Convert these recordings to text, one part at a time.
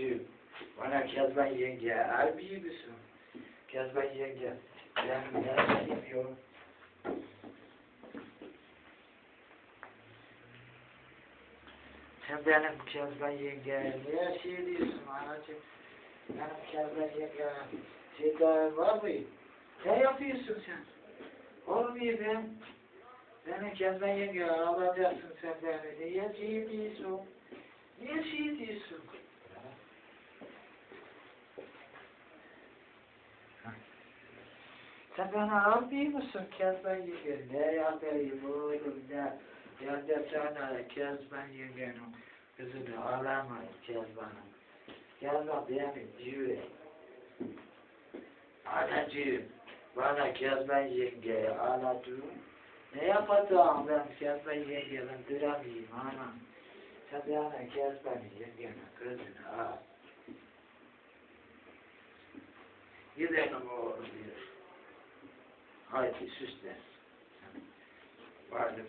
anacığım. Bana Kezban yenge, harbi misin? Kezban yenge, ben ne yapıyorum? Sen benim Kezban yenge, niye şey diyorsun anacığım? Benim Kezban yenge, şeyde var mı? Ne yapıyorsun sen? Olmuyor ben. Beni Kezban yenge alacaksın sen beni. Niye şey diyorsun? Niye şey diyorsun? Sen almıyor musun Kezban yenge? Ne yapayım oğlum ne? Ya da sana Kezban yengenin kızını alamayız Kezban'ın. Kezban benim cüve. Anacığım, bana Kezban yenge aladım. Ne yapacağım ben Kezban yengenin duramıyorum anam. Sen bana Kezban yengenin kızını al. Gidelim oğlum diyor. Haydi süslen. Vardım.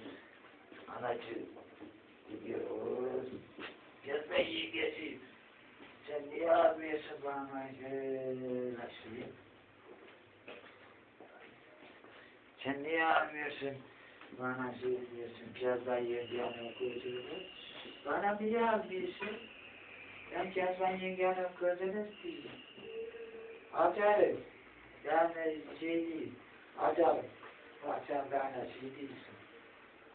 Anacığım. Gidiyoruz. Gezme yengeciğim. Sen niye yapmıyorsun bana şey? Sen niye almıyorsun bana şey diyorsun, Kezban yengenin kızını? Bana niye almıyorsun? Ben Kezban yengenin kızını istiyorum. Acayip. Yani şey değil. Sen bana şey değilsin.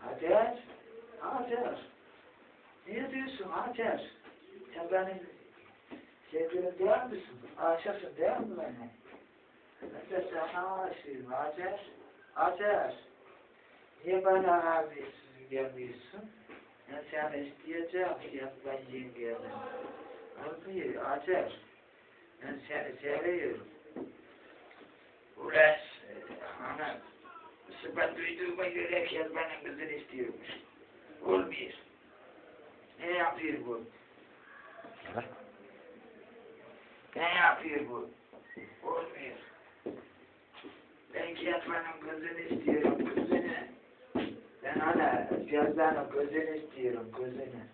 Hacer. Hacer. Niye diyorsun Hacer? Sen benim sevgilim değil misin? Aşıksın değil mi beni? Ben de sana aşığım Hacer. Hacer. Niye bana abi gelmiyorsun? Ben seni isteyeceğim. Ya ben yengenim. Olmuyor Hacer. Ben seni seviyorum. Ulan ana sıfat duyduğuma göre Kezban'ın kızını istiyormuş. Olmuyor. Ne yapıyor bu? Ne yapıyor bu? Olmuyor. Ben Kezban'ın kızını istiyorum, kızını. Ben hala Kezban'ın kızını istiyorum, kızını.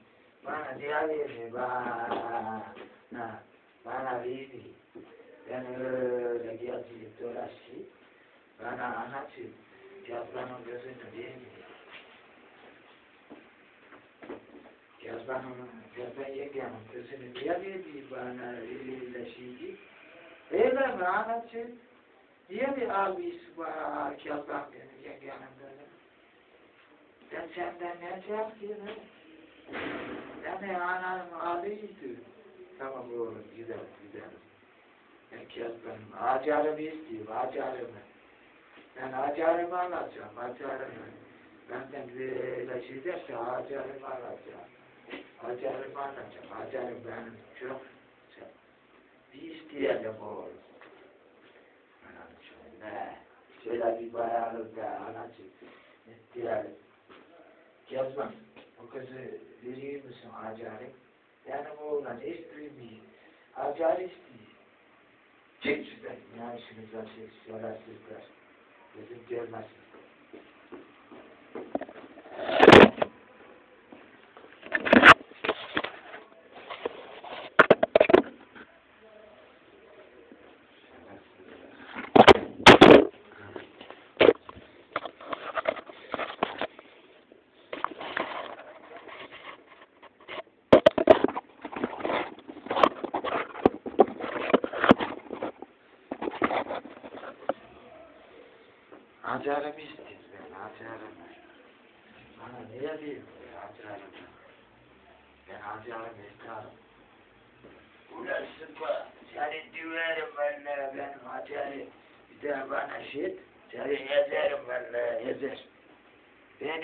Bana niye vermiyor? Bana, bana vermiyor. Ben öyle gezip dolaşayım. Bana anlatayım. Kezban'ın gözünü vermiyor. Kezban'ın, Kezban yengenin gözünü niye vermiyor bana öyle şeydi? Öyle mi anlatayım? Niye bir abisi bana Kezban benim yengenin gözünü? Ben senden ne yapıyorum? Yani anam ağlıydı. Tamam oğlum gidelim gidelim. Ben Kezban'ım. Acarımı istiyorum acarımı. Ben acarımı alacağım acarımı. Benden böyle derse acarımı alacağım. Acarımı alacağım. Acarım benim çok. Bir isteyelim oğlum. Anacığım ne? Şöyle bir bayanlık da anacığım. İsteyelim. Kezban, o kızı veriyor musun Acar'ı? Benim oğlan hiç duymuyor. Acar istiyor. Çek şuradan. Ya işinizden çek. This is Chairman. Acarımı istiyor ben, acarımı. Bana niye diyeyim bu acarımı? Ben acarımı isterim. Ulan sıpa, seni düverim valla benim acarım. Bir de bana şit, seni ezerim valla ezer. Beni